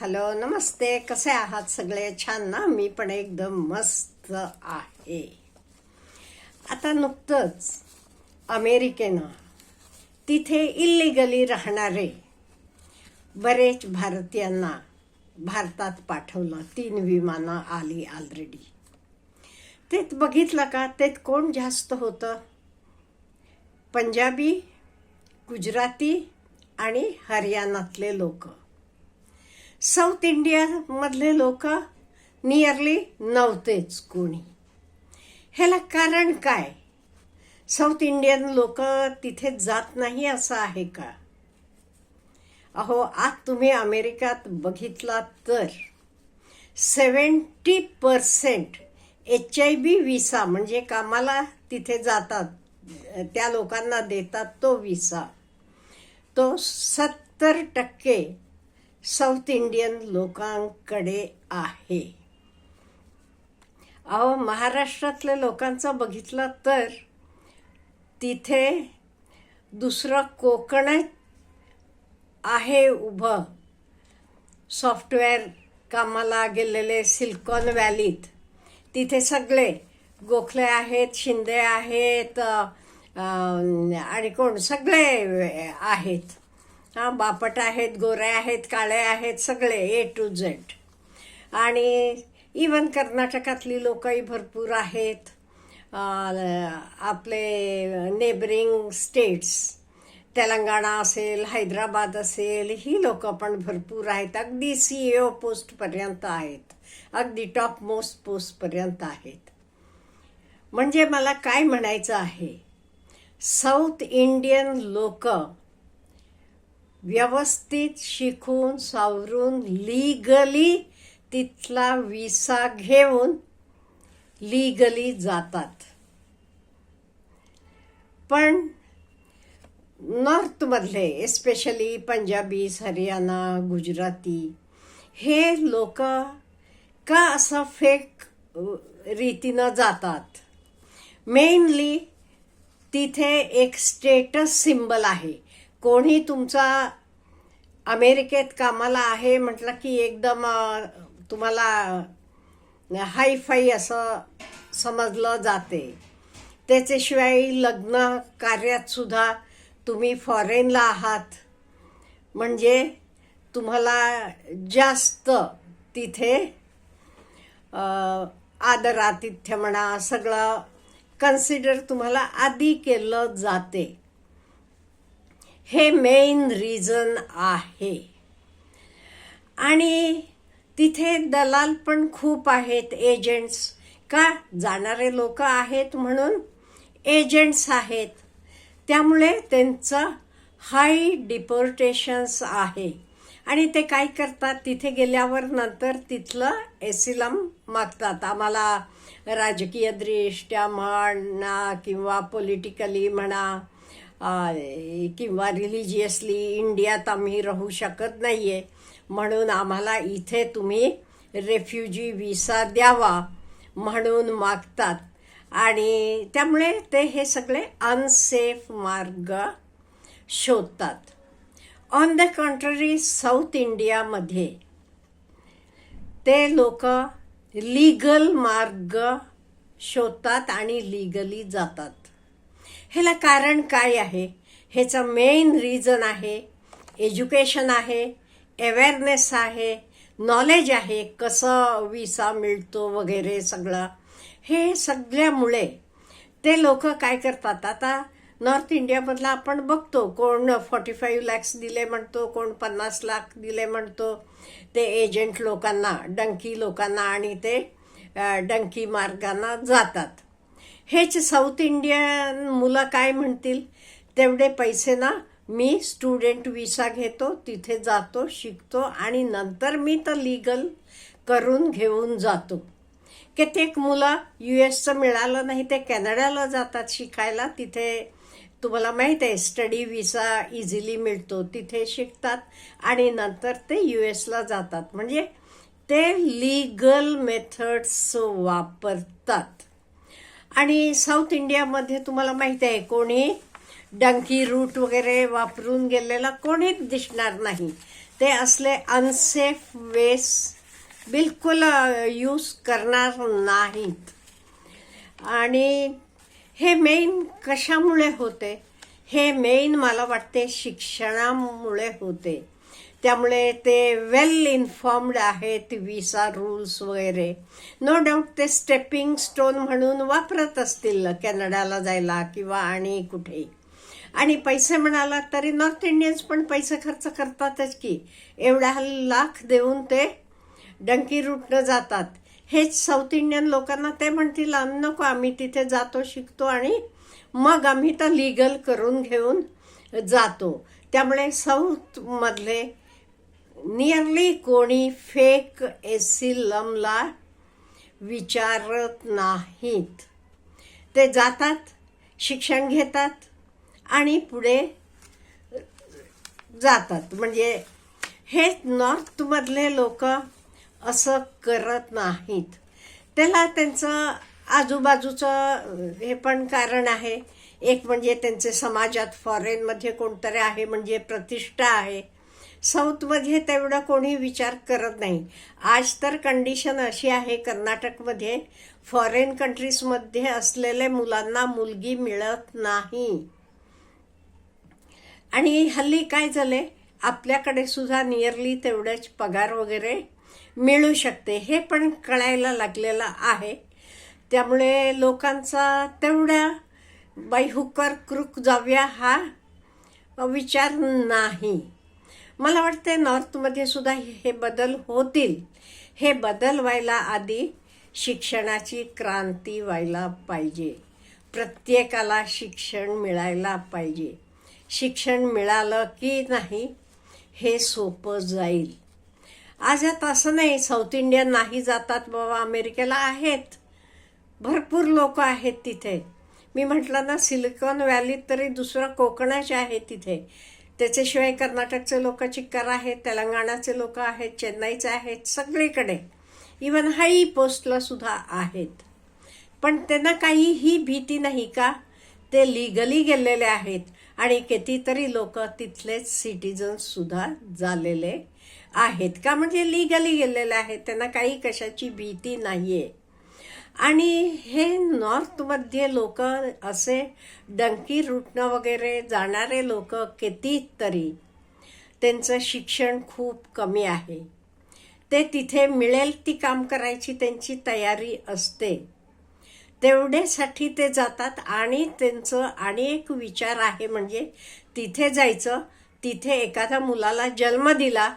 Hello नमस्ते. कसे आहात सगळे? छान ना? मी पण एकदम मस्त आहे. आता नुकतंच अमेरिकेनं तिथे इल्लिगली राहणारे बरेच भारतीयांना भारतात पाठवलं. तीन विमानं आली ऑलरेडी तेच बघितलं का? तेत कोण जास्त होतं? पंजाबी गुजराती आणि हरियाणातले लोक. साऊथ इंडियामधले लोक नियरली नव्हतेच कोणी. ह्याला कारण काय? साऊथ इंडियन लोक तिथे जात नाही असं आहे का? अहो आज तुम्ही अमेरिकात बघितला तर seventy percent H I B visa म्हणजे कामाला तिथे जातात त्या लोकांना देतात तो विसा तो सत्तर टक्के साऊथ इंडियन लोकांकडे आहे. अहो महाराष्ट्रातल्या लोकांचं बघितलं तर तिथे दुसरं कोकण आहे उभं. सॉफ्टवेअर कामाला गेलेले सिलिकॉन व्हॅलीत. तिथे सगळे गोखले आहेत शिंदे आहेत आणि कोण? सगळे आहेत. हां बापट आहेत गोरे आहेत काळे आहेत सगळे ए टू झेड आणि इवन कर्नाटकातली लोकही भरपूर आहेत. आपले नेबरिंग स्टेट्स तेलंगणा असेल हैदराबाद असेल ही लोक पण भरपूर आहेत. अगदी सी ओ पोस्टपर्यंत आहेत. अगदी टॉप मोस्ट पोस्टपर्यंत आहेत. म्हणजे मला काय म्हणायचं आहे? साऊथ इंडियन लोक व्यवस्थित शिकून सावरून लीगली तिथला विसा घेऊन लीगली जातात. पण नॉर्थमधले एस्पेशली पंजाबीज हरियाणा गुजराती हे लोक का असं फेक रीतीनं जातात? मेनली तिथे एक स्टेटस सिम्बल आहे. कोणी तुमचा अमेरिकेत कामाला आहे म्हटलं की एकदम तुम्हाला हायफाई असं समजलं जाते. त्याच्याशिवाय लग्न कार्यातसुद्धा तुम्ही फॉरेनला आहात. म्हणजे तुम्हाला जास्त तिथे आदरातिथ्य म्हणा सगळं कन्सिडर तुम्हाला आधी केलं जाते. हे मेन रिझन आहे. आणि तिथे दलाल पण खूप आहेत एजंट्स का? जाणारे लोक आहेत म्हणून एजंट्स आहेत. त्यामुळे त्यांचं हाय डिपोर्टेशन्स आहे. आणि ते काय करतात? तिथे गेल्यावर नंतर तिथलं एसिलम मागतात. आम्हाला राजकीय दृष्ट्या म्हणा किंवा पॉलिटिकली म्हणा. किंवा रिलिजियसली इंडियात आम्ही राहू शकत नाही आहे म्हणून आम्हाला इथे तुम्ही रेफ्युजी विसा द्यावा म्हणून मागतात. आणि त्यामुळे ते हे सगळे अनसेफ मार्ग शोधतात. ऑन द कंट्ररी साऊथ इंडियामध्ये ते लोक लीगल मार्ग शोधतात आणि लीगली जातात. ह्याला कारण काय आहे? ह्याचं मेन रिझन आहे एज्युकेशन आहे अवेअरनेस आहे नॉलेज आहे कसं विसा मिळतो वगैरे सगळं. हे सगळ्यामुळे ते लोक काय करतात? आता नॉर्थ इंडियामधला आपण बघतो कोण फॉर्टी फाईव्ह लॅक्स दिले म्हणतो कोण पन्नास लाख दिले म्हणतो. ते एजंट लोकांना डंकी लोकांना आणि ते डंकी मार्गांना जातात. हेच साऊथ इंडियन मुलं काय म्हणतील? तेवढे पैसे ना मी स्टुडंट विसा घेतो तिथे जातो शिकतो आणि नंतर मी तर लिगल करून घेऊन जातो. कित्येक मुलं यू एसचं मिळालं नाही ते कॅनडाला जातात शिकायला. तिथे तुम्हाला माहीत आहे स्टडी विसा इझिली मिळतो. तिथे शिकतात आणि नंतर ते यू एसला जातात. म्हणजे ते लीगल मेथड्स वापरतात. आणि साऊथ इंडियामध्ये तुम्हाला माहिती आहे कोणी डंकी रूट वगैरे वापरून गेलेला कोणीच दिसणार नाही. ते असले अनसेफ वेस बिलकुल यूज करणार नाहीत. आणि हे मेन कशामुळे होते? हे मेन मला वाटते शिक्षणामुळे होते. त्यामुळे ते वेल इन्फॉर्म्ड आहेत विसा रूल्स वगैरे. नो डाऊट ते स्टेपिंग स्टोन म्हणून वापरत असतील कॅनडाला जायला किंवा आणि कुठेही. आणि पैसे म्हणाला तरी नॉर्थ इंडियन्स पण पैसे खर्च करतातच की. एवढ्या लाख देऊन ते डंकी रूटनं जातात. हेच साऊथ इंडियन लोकांना ते म्हणतील "आम्ही नको आम्ही तिथे जातो शिकतो आणि मग आम्ही तर लिगल करून घेऊन जातो. त्यामुळे साऊथमधले नियरली कोणी फेक एसिलमला विचारत नाहीत. ते जातात शिक्षण घेतात आणि पुढे जातात. म्हणजे हे नॉर्थमधले लोक असं करत नाहीत. त्याला त्यांचं आजूबाजूचं हे पण कारण आहे. एक म्हणजे त्यांचे समाजात फॉरेनमध्ये कोणतरी आहे म्हणजे प्रतिष्ठा आहे. साऊथमध्ये तेवढं कोणी विचार करत नाही. आज तर कंडिशन अशी आहे कर्नाटकमध्ये फॉरेन कंट्रीजमध्ये असलेल्या मुलांना मुलगी मिळत नाही. आणि हल्ली काय झाले आपल्याकडे सुद्धा नियरली तेवढेच पगार वगैरे मिळू शकते. हे पण कळायला लागलेलं आहे. त्यामुळे लोकांचा तेवढ्या बाई हुकर क्रुक जाऊया हा विचार नाही. मला वाटते नॉर्थमध्ये सुद्धा हे बदल होतील. हे बदल व्हायला आधी शिक्षणाची क्रांती व्हायला पाहिजे. प्रत्येकाला शिक्षण मिळायला पाहिजे. शिक्षण मिळालं की नाही हे सोपं जाईल. आज आता असं नाही साऊथ इंडियन नाही जातात बाबा अमेरिकेला आहेत. भरपूर लोक आहेत तिथे. मी म्हटलं ना सिलिकॉन व्हॅलीत तरी दुसरं कोकणाचे आहे तिथे. त्याच्याशिवाय कर्नाटकचे लोक चिक्कार आहेत तेलंगणाचे लोक आहेत चेन्नईचे आहेत सगळीकडे. इवन हाई पोस्टला सुद्धा आहेत. पण त्यांना काहीही भीती नाही का? ते लिगली गेलेले आहेत. आणि कितीतरी लोक तिथलेच सिटीजन्ससुद्धा झालेले आहेत. का म्हणजे लिगली गेलेले आहेत? त्यांना काही कशाची भीती नाही आहे आणि हे नॉर्थमध्ये लोक असे डंकी रुटणं वगैरे जाणारे लोक कितीतरी त्यांचं शिक्षण खूप कमी आहे. ते तिथे मिळेल ती काम करायची त्यांची तयारी असते. तेवढ्यासाठी ते जातात आणि त्यांचं आणि एक विचार आहे म्हणजे तिथे जायचं तिथे एखाद्या मुलाला जन्म दिला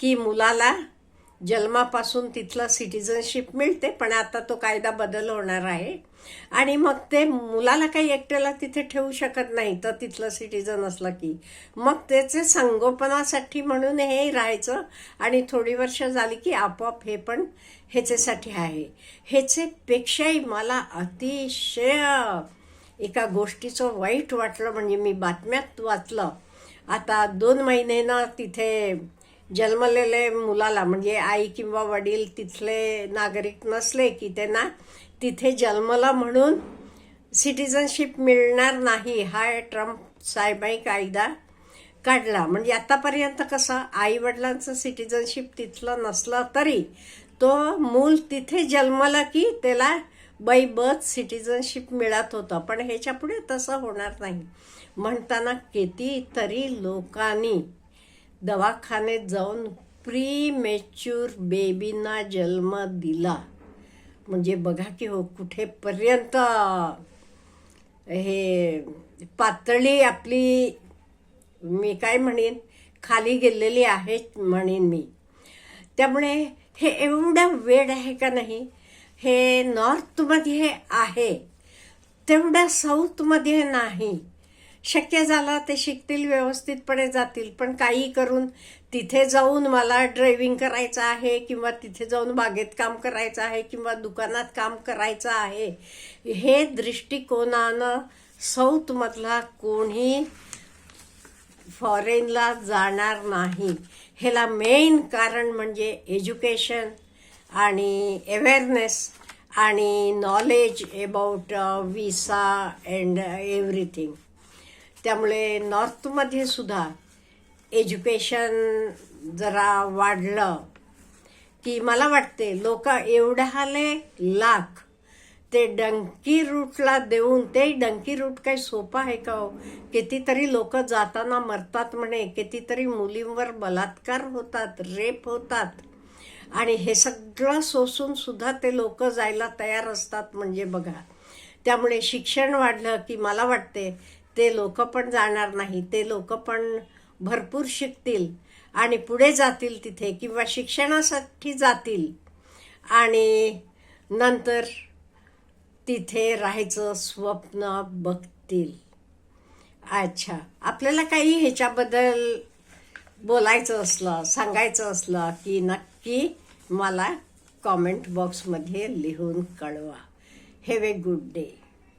की मुलाला जन्मापासून तिथलं सिटिझनशिप मिळते पण आता तो कायदा बदल होणार आहे. आणि मग ते मुलाला काही एकट्याला तिथे ठेवू शकत नाही तर तिथलं सिटिझन असलं की. मग त्याचे संगोपनासाठी म्हणून हे राहायचं आणि थोडी वर्ष झाली की आपोआप हे पण ह्याच्यासाठी आहे. ह्याचेपेक्षाही मला अतिशय एका गोष्टीचं वाईट वाटलं म्हणजे मी बातम्यात वाचलं. आता दोन महिन्यानं तिथे जन्मलेले मुलाला म्हणजे आई किंवा वडील तिथले नागरिक नसले की त्यांना तिथे जन्मला म्हणून सिटिझनशिप मिळणार नाही हा ट्रम्प साहेबाई कायदा काढला. म्हणजे आतापर्यंत कसं आई वडिलांचं सिटिझनशिप तिथलं नसलं तरी तो मूल तिथे जन्मला की त्याला बाय बर्थ सिटिझनशिप मिळत होतं. पण ह्याच्यापुढे तसं होणार नाही. म्हणताना कितीतरी लोकांनी दवाखान्यात जाऊन प्री मेच्युअर बेबींना जन्म दिला. म्हणजे बघा की हो कुठेपर्यंत? हे पातळी आपली मी काय म्हणेन? खाली गेलेली आहे म्हणेन मी. त्यामुळे हे एवढं वेळ आहे का नाही? हे नॉर्थमध्ये आहे. तेवढ्या साऊथमध्ये नाही. शक्य झालं ते शिकतील व्यवस्थितपणे जातील. पण काही करून तिथे जाऊन मला ड्रायव्हिंग करायचं आहे किंवा तिथे जाऊन बागेत काम करायचं आहे किंवा दुकानात काम करायचं आहे हे दृष्टिकोनानं साऊथमधला कोणी फॉरेनला जाणार नाही. ह्याला मेन कारण म्हणजे एज्युकेशन आणि अवेअरनेस आणि knowledge about visa and everything त्यामुळे नॉर्थमध्ये सुद्धा एज्युकेशन जरा वाढलं. की मला वाटते लोक एवढ्याले लाख ते डंकी रूटला देऊन ते डंकी रूट काही सोपं आहे का हो? कितीतरी लोक जाताना मरतात म्हणे कितीतरी मुलींवर बलात्कार होतात रेप होतात. आणि हे सगळं सोसून सुद्धा ते लोक जायला तयार असतात म्हणजे बघा. त्यामुळे शिक्षण वाढलं की मला वाटते ते लोक पण जाणार नाही ते लोक पण भरपूर शिकतील आणि पुढे जातील तिथे किंवा शिक्षणासाठी जातील. आणि नंतर तिथे राहायचं स्वप्न बघतील. अच्छा आपल्याला काही ह्याच्याबद्दल बोलायचं असलं सांगायचं असलं की नक्की मला कॉमेंट बॉक्समध्ये लिहून कळवा. Have a good day